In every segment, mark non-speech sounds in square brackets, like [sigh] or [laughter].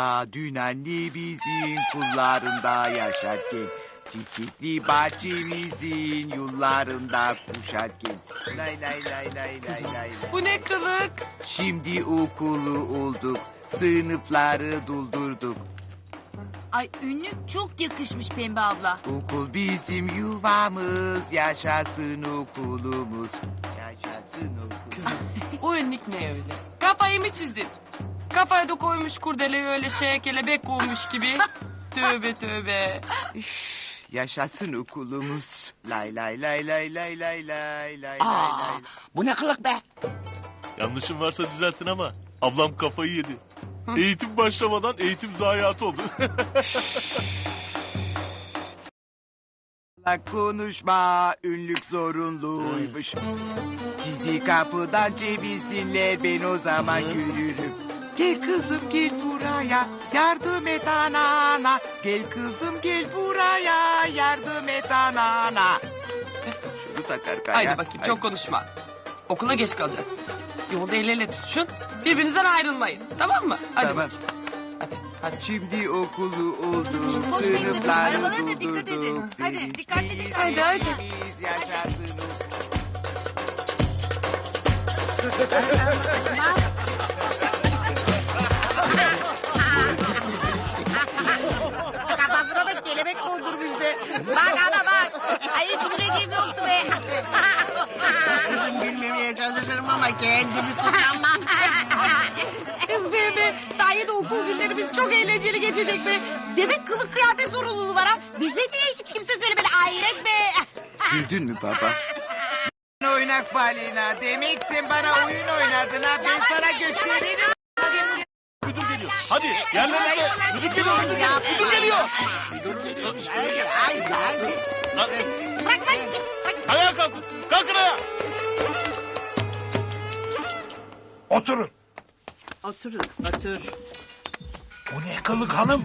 Ta dün anne bizim kullarında yaşarken Çiçekli bahçemizin yollarında kuşarken Lay lay lay lay lay lay lay. Bu ne kılık? Şimdi okulu olduk Sınıfları doldurduk Ay ünlük çok yakışmış Pembe abla. Okul bizim yuvamız Yaşasın okulumuz Yaşasın okulumuz O önlük ne öyle? Kafayı mı çizdin? Kafaya da koymuş kurdeleyi öyle şey kelebek olmuş gibi. [laughs] tövbe tövbe. Yaşasın okulumuz Lay lay lay lay lay lay lay lay Aa, lay bu ne kılık be? Yanlışım varsa düzeltin ama ablam kafayı yedi. Eğitim başlamadan eğitim zayiatı oldu. [laughs] La konuşma ünlük zorunluymuş. Sizi kapıdan çevirsinler ben o zaman yürürüm. Gel kızım gel buraya yardım et anana. Gel kızım gel buraya yardım et anana. Şunu tak arkaya. Haydi bakayım çok konuşma. Okula geç kalacaksınız. Yolda el ele tutuşun. Birbirinizden ayrılmayın. Tamam mı? Hadi Tamam. bakayım. Hadi hadi. Şimdi okulu olduk. koş teyze, Sınıfları arabalara da dikkat edin. doldurduk. Hadi, dikkatli, dikkatli. Hadi, hadi. biz Kafasına [laughs] da kelebek kondurmuş be. Bak ana bak. Ay hiç güleceğim yoktu be. Kızım gülmemeye çalışırım ama kendimi tutamam. Kız be be. Sahi de okul günlerimiz çok eğlenceli geçecek be. Demek kılık kıyafet sorumluluğu var ha. Bize niye hiç kimse söylemedi. Hayret be. Güldün mü baba? Oynak balina. Demek sen bana oyun oynadın ha. Ben sana gösteririm. Hadi yerlerinize. Müdür geliyor. Müdür geliyor. Lan, Bırak lan. Ayağa kalkın. Kalkın ayağa. Oturun. Oturun otur. Bu ne kılık hanım?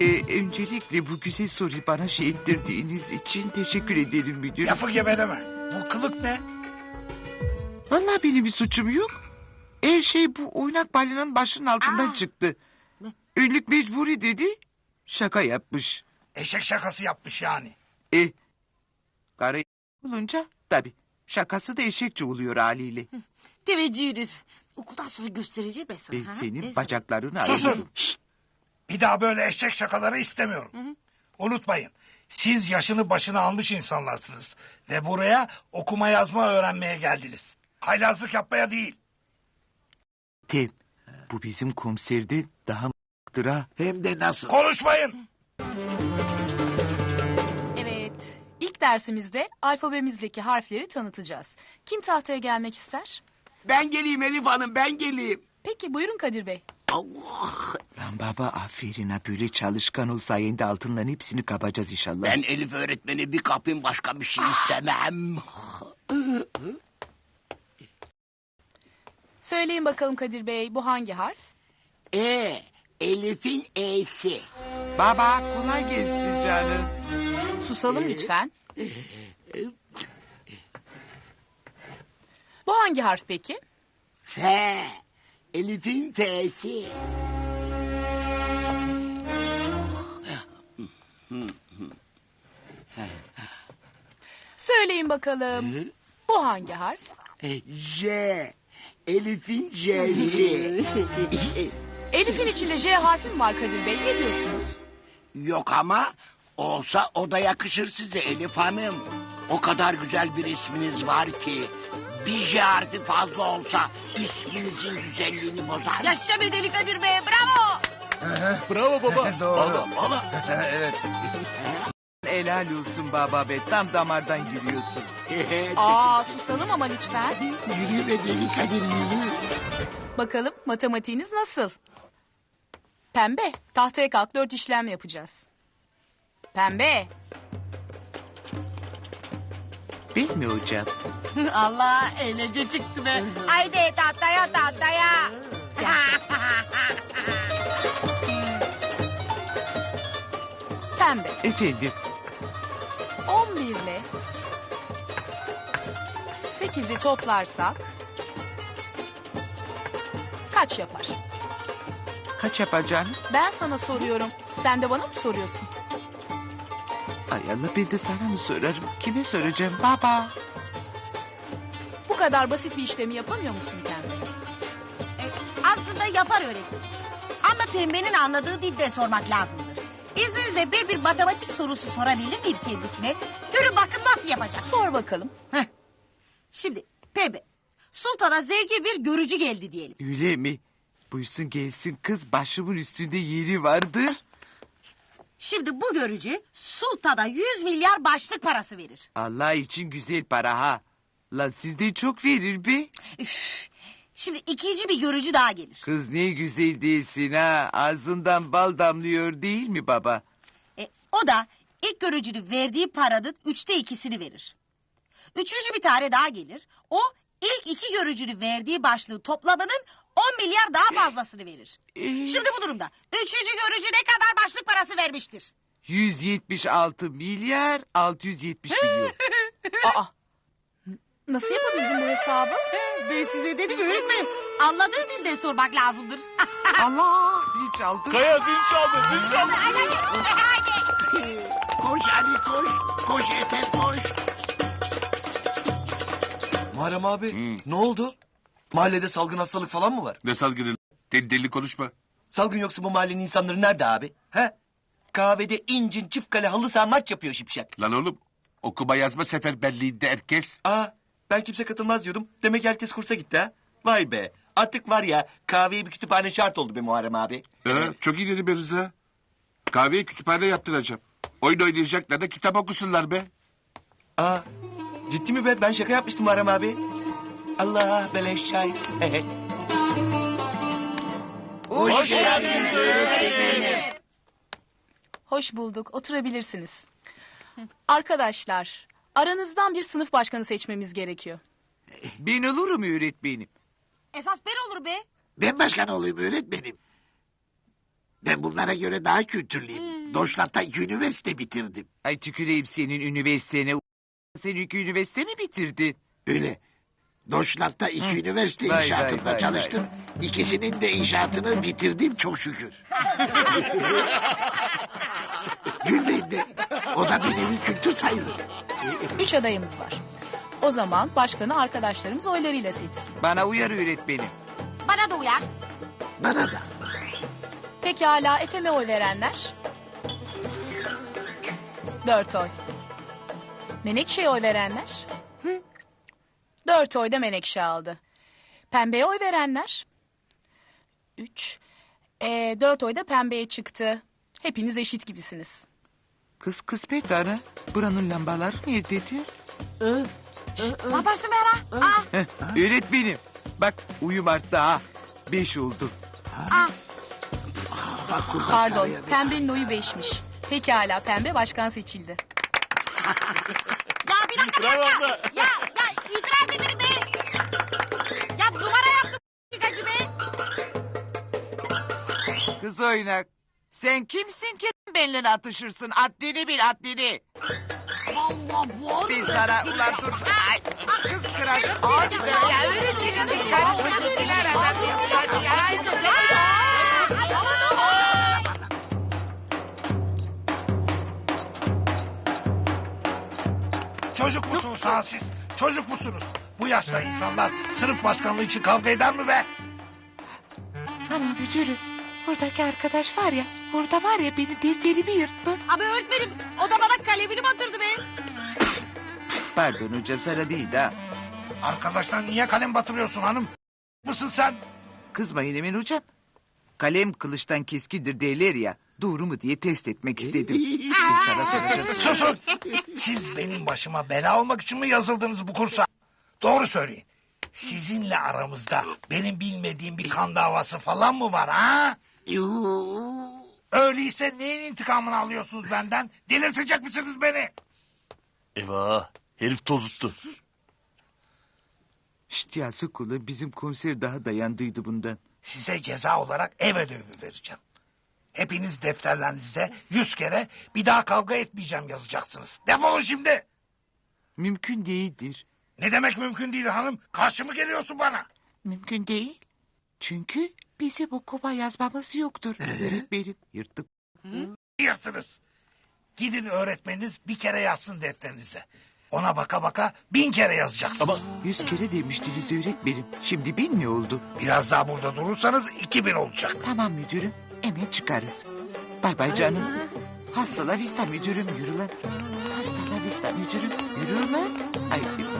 Ee, öncelikle bu güzel soruyu bana şey ettirdiğiniz için teşekkür ederim müdür. Lafı gebeleme. Bu kılık ne? Vallahi benim bir suçum yok. Her şey bu oynak balinanın başının altından çıktı. Ünlük mecburi dedi. Şaka yapmış. Eşek şakası yapmış yani. E, karı olunca tabii şakası da eşekçe oluyor haliyle. Teveccühünüz. Okuldan sonra göstereceğim ben sana. Ben ha? senin Neyse. bacaklarını Susun. Bir daha böyle eşek şakaları istemiyorum. Unutmayın. Siz yaşını başına almış insanlarsınız. Ve buraya okuma yazma öğrenmeye geldiniz. Haylazlık yapmaya değil. Tem, bu bizim komiserde daha m***dır ha. Hem de nasıl? Konuşmayın. Evet. İlk dersimizde alfabemizdeki harfleri tanıtacağız. Kim tahtaya gelmek ister? Ben geleyim Elif Hanım ben geleyim. Peki buyurun Kadir Bey. Allah. Lan baba aferin ha böyle çalışkan ol sayende altınların hepsini kapacağız inşallah. Ben Elif öğretmeni bir kapayım başka bir şey istemem. Söyleyin bakalım Kadir Bey bu hangi harf? E, Elif'in E'si. Baba kolay gelsin canım. Susalım lütfen. Bu hangi harf peki? F, Elif'in F'si. Söyleyin bakalım. Bu hangi harf? E, J, Elif'in J'si. [laughs] Elif'in içinde J harfi mi var Kadir Bey? Ne diyorsunuz? Yok ama olsa o da yakışır size Elif Hanım. O kadar güzel bir isminiz var ki bir J harfi fazla olsa isminizin güzelliğini bozar. Yaşa be Deli Kadir be. Bravo. Bravo baba. [laughs] Doğru. [laughs] Helal olsun baba be tam damardan giriyorsun. [laughs] Aa susalım ama lütfen. Yürü be deli Kadir yürü. Bakalım matematiğiniz nasıl? Pembe, tahtaya kalk dört işlem yapacağız. Pembe, Ben mi hocam? [laughs] Allah eğlence çıktı be. Haydi tahtaya tahtaya. [laughs] pembe. Efendim 11 ile 8'i toplarsak kaç yapar? Kaç yapar canım? Ben sana soruyorum. Sen de bana mı soruyorsun? Ay Allah ben de sana mı sorarım? Kime soracağım baba? Bu kadar basit bir işlemi yapamıyor musun Pembe? Aslında yapar öğretmenim. Ama pembenin anladığı dilde sormak lazımdır. İzninizle ben bir matematik sorusu sorabilir miyim kendisine? Görün bakın nasıl yapacak. Sor bakalım. Heh. Şimdi pembe. Sultana zevki bir görücü geldi diyelim. Öyle mi? Buyursun gelsin kız başımın üstünde yeri vardır. Şimdi bu görücü sultana 100 milyar başlık parası verir. Allah için güzel para ha. Lan sizden çok verir be. Üf. Şimdi ikinci bir görücü daha gelir. Kız ne güzel değilsin ha. Ağzından bal damlıyor değil mi baba? E, o da ilk görücünün verdiği paranın üçte ikisini verir. Üçüncü bir tane daha gelir. O ilk iki görücünün verdiği başlığı toplamının 10 milyar daha fazlasını verir. Şimdi bu durumda üçüncü görücü ne kadar başlık parası vermiştir? 176 milyar 670 milyon. [laughs] Nasıl yapabildin bu hesabı? Ben size dedim öğretmenim. Anladığı dilde sormak lazımdır. [laughs] Allah zil çaldı. Kaya zil çaldı zil çaldı. [laughs] Koş Ali koş. Koş Ethem koş. Muharrem abi ne oldu? Mahallede salgın hastalık falan mı var? Ne salgını? Deli deli konuşma. Salgın yoksa bu mahallenin insanları nerede abi? He? Kahvede incin çift kale halı saha maç yapıyor şipşak. Lan oğlum okuma yazma seferberliğinde herkes. Aa ben kimse katılmaz diyordum. Demek herkes kursa gitti ha. Vay be. Artık var ya kahveye bir kütüphane şart oldu be Muharrem abi. Ee, çok iyi dedi be Rıza. Kahveye kütüphane yaptıracağım. Oyun oynayacaklar da kitap okusunlar be. Aa ciddi mi be? Ben şaka yapmıştım Muharrem abi. Allah beleş çay. [laughs] Hoş geldin. Hoş bulduk. Oturabilirsiniz. Arkadaşlar, aranızdan bir sınıf başkanı seçmemiz gerekiyor. Ben olurum öğretmenim. Esas ben olur be. Ben başkan olayım öğretmenim. Ben bunlara göre daha kültürlüyüm. Doşlat'ta iki üniversite bitirdim. Ay tüküreyim senin üniversitene. Sen iki üniversite mi bitirdin? Öyle. Doşlat'ta iki üniversite Vay, vay, inşaatında vay, çalıştım. İkisinin de inşaatını bitirdim çok şükür. [laughs] De. O da bir nevi kültür sayılır. Üç adayımız var. O zaman başkanı arkadaşlarımız oylarıyla seçsin. Bana uyar öğretmenim. Bana da uyar. Bana da. Pekala Ethem'e oy verenler? Dört oy. Menekşe'ye oy verenler? Dört oy da Menekşe aldı. Pembe'ye oy verenler? Üç. Ee, dört oy da Pembe'ye çıktı. Hepiniz eşit gibisiniz. Kız kısmet ana. Buranın lambaları nerededir? Ne yaparsın be ara? Aa, Heh, öğretmenim. Bak uyum arttı ha. Beş oldu. Bak kurnaz Pardon, karıya bir- Pembe'nin oyu beşmiş. Pekala Pembe başkan seçildi. ya bir dakika bir dakika. Ya, ya itiraz ederim be. Ya numara yaptım gacı be. Kız oynak. Sen kimsin ki benimle atışırsın? Haddini bil haddini. Allah var. Biz sana ulan dur. Ay, kız kıracağım seni. Ya öğretmenim sen karışmasın. Çocuk musunuz ha siz? Çocuk musunuz? Bu yaşta insanlar sınıf başkanlığı için kavga eder mi be? Ama müdürüm buradaki arkadaş var ya orada var ya benim defterimi yırttı. Abi öğretmenim o da bana kalemini batırdı be. Pardon hocam sana değil ha. Arkadaşlar niye kalem batırıyorsun hanım? Mısın sen? Kızmayın Emin hocam. Kalem kılıçtan keskindir derler ya. Doğru mu diye test etmek istedim. Ben sana soracağım. Susun. Siz benim başıma bela olmak için mi yazıldınız bu kursa? Doğru söyleyin. Sizinle aramızda benim bilmediğim bir kan davası falan mı var ha? Öyleyse neyin intikamını alıyorsunuz benden? Delirtecek misiniz beni? Eyvah herif tozuttu. Şşt ya Sokula bizim konser daha dayandıydı bundan. Size ceza olarak ev ödevi vereceğim. Hepiniz defterlerinizde yüz kere bir daha kavga etmeyeceğim yazacaksınız. Defolun şimdi. Mümkün değildir. Ne demek mümkün değil hanım? Karşı mı geliyorsun bana? Mümkün değil. Çünkü bizim okuma yazmamız yoktur. Öğretmenim yırttık. Yırtınız. Gidin öğretmeniniz bir kere yazsın defterinize. Ona baka baka bin kere yazacaksınız. Ama Yüz kere demiştiniz öğretmenim. Şimdi bin mi oldu? Biraz daha burada durursanız iki bin olacak. Tamam müdürüm. Hemen çıkarız. Bay bay canım. Hasta la vista müdürüm yürü lan. Hasta la vista müdürüm yürü lan. Haydi yürü.